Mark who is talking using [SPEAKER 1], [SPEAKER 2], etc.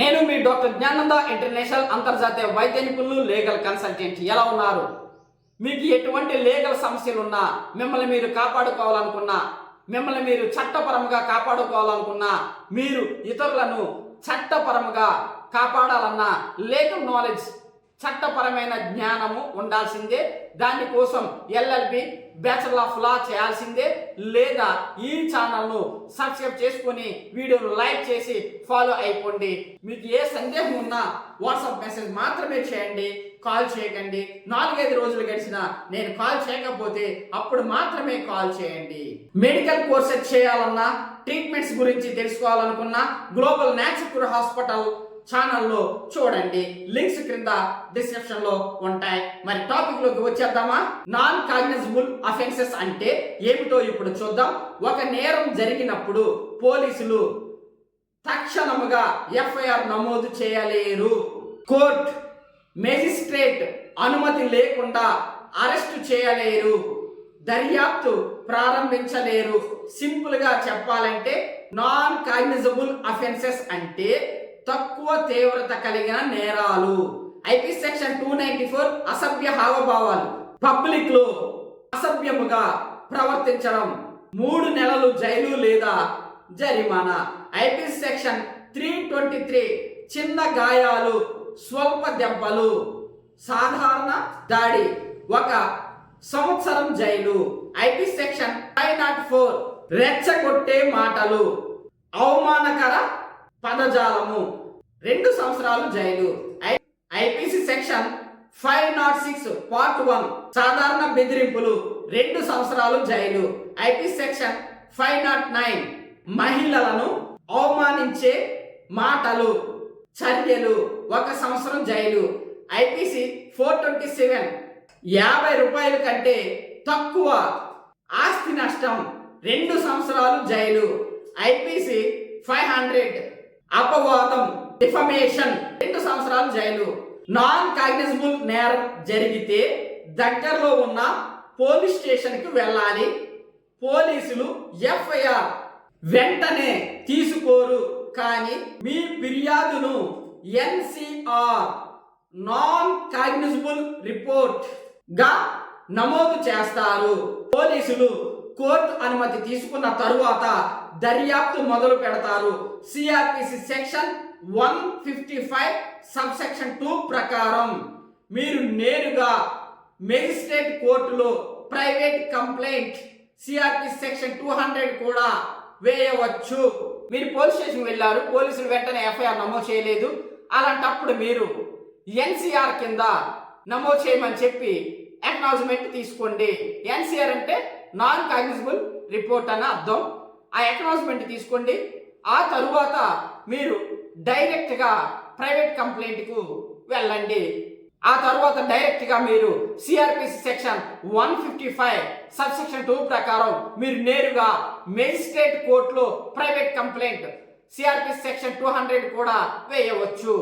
[SPEAKER 1] నేను మీ doctor Jnananda international అంతర్జాతీయ వైద్య నిపుణులు లీగల్ కన్సల్టెంట్. ఎలా ఉన్నారు? మీకు ఎటువంటి లీగల్ సమస్యలు ఉన్నా మిమ్మల్ని మీరు కాపాడుకోవాలనుకున్నా మిమ్మల్ని మీరు చట్టపరంగా కాపాడుకోవాలనుకున్నా మీరు ఇతరులను చట్టపరంగా కాపాడాలన్నా లీగల్ నాలెడ్జ్ చట్టపరమైన జ్ఞానము ఉండాల్సిందే. దానికోసం ఎల్ఎల్బి బ్యాచలర్ ఆఫ్ లా చేయాల్సిందే. లేదా ఈ ఛానల్ను సబ్స్క్రైబ్ చేసుకొని వీడియోను లైక్ చేసి ఫాలో అయిపోండి. మీకు ఏ సందేహం ఉన్నా వాట్సాప్ మెసేజ్ మాత్రమే చేయండి కాల్ చేయకండి. నాలుగైదు రోజులు గడిచిన నేను కాల్ చేయకపోతే అప్పుడు మాత్రమే కాల్ చేయండి. మెడికల్ కోర్సెస్ చేయాలన్నా ట్రీట్మెంట్స్ గురించి తెలుసుకోవాలనుకున్న గ్లోబల్ న్యాచురల్ హాస్పిటల్ ఛానల్లో చూడండి. లింక్స్ క్రింద డిస్క్రిప్షన్లో ఉంటాయి. మరి టాపిక్లోకి వచ్చేద్దామా? నాన్ కాగ్నిజబుల్ అఫెన్సెస్ అంటే ఏమిటో ఇప్పుడు చూద్దాం. ఒక నేరం జరిగినప్పుడు పోలీసులు తక్షణముగా ఎఫ్ఐఆర్ నమోదు చేయలేరు. కోర్ట్ మెజిస్ట్రేట్ అనుమతి లేకుండా అరెస్టు చేయలేరు. దర్యాప్తు ప్రారంభించలేరు. సింపుల్గా చెప్పాలంటే నాన్ కాగ్నిజబుల్ అఫెన్సెస్ అంటే తక్కువ తీవ్రత కలిగిన నేరాలు. IP section two ninety four అసభ్య హావభావాలు. పబ్లిక్లో అసభ్యముగా ప్రవర్తించడం. మూడు నెలలు జైలు లేదా జరిమానా. IP section three twenty three చిన్న గాయాలు స్వల్ప దెబ్బలు. సాధారణ దాడి. ఒక సంవత్సరం jail. IP section five nought four. రెచ్చగొట్టే మాటలు. అవమానకర పదజాలము. రెండు సంవత్సరాలు jail. IPC section five nought six part one. సాధారణ బెదిరింపులు. రెండు సంవత్సరాలు jail. IP section five nought nine. మహిళలను అవమానించే మాటలు. చర్యలు. ఒక సంవత్సరం jail. IPC four twenty seven. యాభై రూపాయల కంటే తక్కువ ఆస్తి నష్టం రెండు సంవత్సరాలు జైలు. IPC five hundred. అపవాదం డిఫమేషన్ రెండు సంవత్సరాలు జైలు. నాన్ కాగ్నిజబుల్ నేరం జరిగితే దగ్గరలో ఉన్న పోలీస్ స్టేషన్కి వెళ్ళాలి. పోలీసులు ఎఫ్ఐఆర్ వెంటనే తీసుకోరు. కానీ మీ ఫిర్యాదును ఎన్సిఆర్ నాన్ కాగ్నిజబుల్ రిపోర్ట్ గా నమోదు చేస్తారు. పోలీసులు కోర్టు అనుమతి తీసుకున్న తరువాత దర్యాప్తు మొదలు పెడతారు. CrPC section one fifty five sub section two ప్రకారం. మీరు నేరుగా మెజిస్ట్రేట్ కోర్టులో private complaint CRP section two hundred కూడా వేయవచ్చు. మీరు పోలీస్ స్టేషన్ వెళ్ళారు పోలీసులు వెంటనే ఎఫ్ఐఆర్ నమోదు చేయలేదు. అలాంటప్పుడు మీరు ఎన్సిఆర్ కింద నమోదు చేయమని చెప్పి ఎక్నాలజ్మెంట్ తీసుకోండి. ఎన్సీఆర్ అంటే నాన్ కాగ్నిజబుల్ రిపోర్ట్ అని అర్థం. ఆ ఎక్నాలజ్మెంట్ తీసుకోండి. ఆ తరువాత మీరు డైరెక్ట్గా ప్రైవేట్ కంప్లైంట్కు వెళ్ళండి. ఆ తర్వాత డైరెక్ట్గా మీరు CrPC section one fifty five sub section two ప్రకారం మీరు నేరుగా మెజిస్ట్రేట్ కోర్టులో private complaint CrPC section two hundred కూడా వేయవచ్చు.